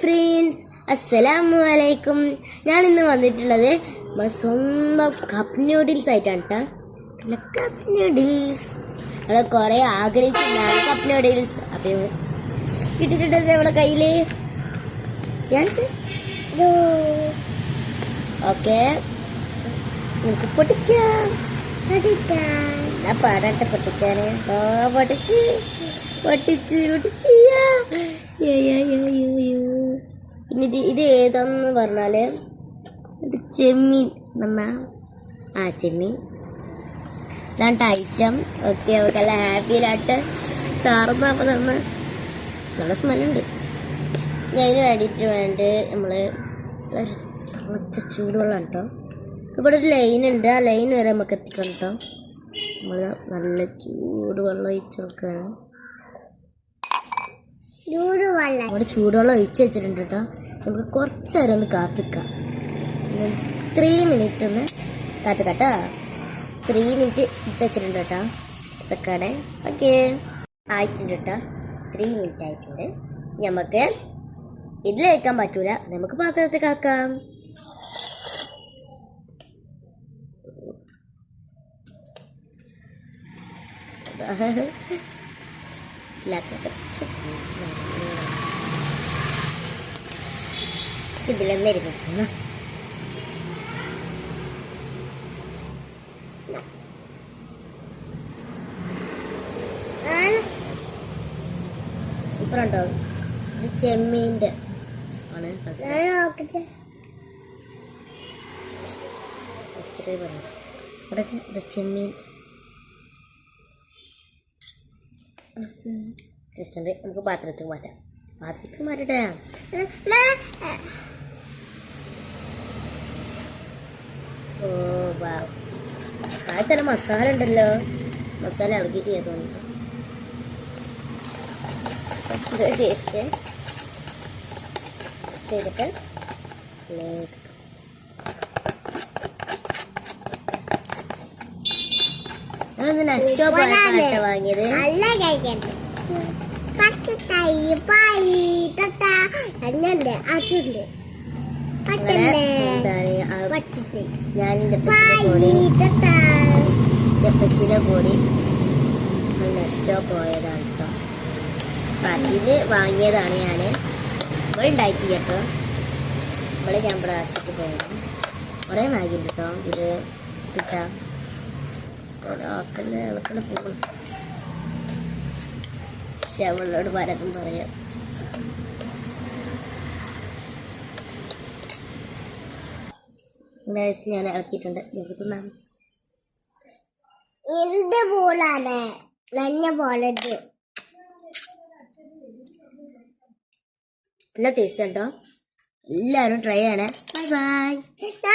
Friends അസ്സലാമു അലൈക്കും ഞാൻ ഇന്ന് വന്നിട്ടുള്ളത് നമ്മുടെ സ്വന്തം കപ്പ് നൂഡിൽസ് ആയിട്ടാണ് കേട്ടോ കപ്പ് നൂഡിൽസ് നമ്മൾ കുറേ ആഗ്രഹിക്കുന്നതാണ് കപ്പ് നൂഡിൽസ് അപ്പം കിട്ടിയിട്ടുണ്ട് നമ്മുടെ കയ്യിൽ ഓക്കെ നമുക്ക് പൊട്ടിക്കാം. ഞാൻ പാടട്ടെ പൊട്ടിക്കാന്. ഓ പൊട്ടിച്ച്. പൊട്ടിച്ച് പൊട്ടിച്ച്. ഇത് ഇത് ഏതാന്ന് പറഞ്ഞാൽ ചെമ്മീൻ നമ്മ ആ ചെമ്മീൻ. ഇതാണ് ഐറ്റം ഓക്കെ നല്ല ഹാപ്പിയിലായിട്ട് കാർന്നപ്പോൾ നമ്മൾ നല്ല സ്മെല്ലുണ്ട് അതിന് വേണ്ടിയിട്ട് വേണ്ടി നമ്മൾ തിളച്ച ചൂടുവെള്ളം കേട്ടോ ഇവിടെ ഒരു ലൈൻ ഉണ്ട്. ആ ലൈൻ വരെ നമുക്ക് എത്തിക്കണം കേട്ടോ. നമ്മൾ നല്ല ചൂടുവെള്ളം ഒഴിച്ച് കൊടുക്കുകയാണ്. ചൂടുവെള്ളം. നമ്മുടെ ചൂടുവെള്ളം ഒഴിച്ച് വെച്ചിട്ടുണ്ട് കേട്ടോ. നമുക്ക് കുറച്ച് നേരം ഒന്ന് കാത്തിക്കാം. ത്രീ മിനിറ്റ് ഒന്ന് കാത്തിക്കാം കേട്ടോ. ത്രീ മിനിറ്റ് ഇട്ട് വെച്ചിട്ടുണ്ട് കേട്ടോ. ഇതൊക്കെയാണ്. ഓക്കെ. ആയിട്ടുണ്ട് കേട്ടോ. ത്രീ മിനിറ്റ് ആയിട്ടുണ്ട്. നമുക്ക് ഇതിൽ വയ്ക്കാൻ പറ്റൂല. നമുക്ക് പാത്രത്തിൽ കാക്കാം. ഇതിലൊന്നിരുന്നു സൂപ്പർ ഉണ്ടോ ഇത് ചെമ്മീന്റെ. ആണ് പറഞ്ഞു ഇവിടെ ചെമ്മീൻ. ജസ്റ്റ് നമുക്ക് പാത്രത്തിൽ മാറ്റാം. പാത്രത്തിൽ മാറ്റട്ടെ. ഓ വാ. മസാല ഉണ്ടല്ലോ. മസാല ഇളക്കിയിട്ട് ചെയ്യാൻ തോന്നുന്നു. ടേസ്റ്റ് ചെയ്തിട്ട് ഞാനൊന്ന് നെക്സ്റ്റ് വാങ്ങിയത്. നല്ല കഴിക്കട്ടെ പായി തത്ത അതുണ്ട് പായി കൂടി. നെക്സ്റ്റോ പോയതാണ് കേട്ടോ. അപ്പം അതിന് വാങ്ങിയതാണ് ഞാൻ നമ്മൾ ഉണ്ടായിട്ടില്ല കേട്ടോ. നമ്മളെ ഞാൻ ആക്കിയിട്ട് പോയത് കുറേ മാഗി ഉണ്ട് കേട്ടോ. ഇതിൽ കിട്ടാം. ആക്കല്ലേ ഇളക്കണ പോകും അവളോട് പലതും പറയാം. Guys, ഞാൻ ഇളക്കിയിട്ടുണ്ട്. തിന്നാം എന്ത് പോലാണ് നല്ല പോലത് നല്ല ടേസ്റ്റ് ഉണ്ടോ? എല്ലാവരും ട്രൈ ചെയ്യണേ. Bye bye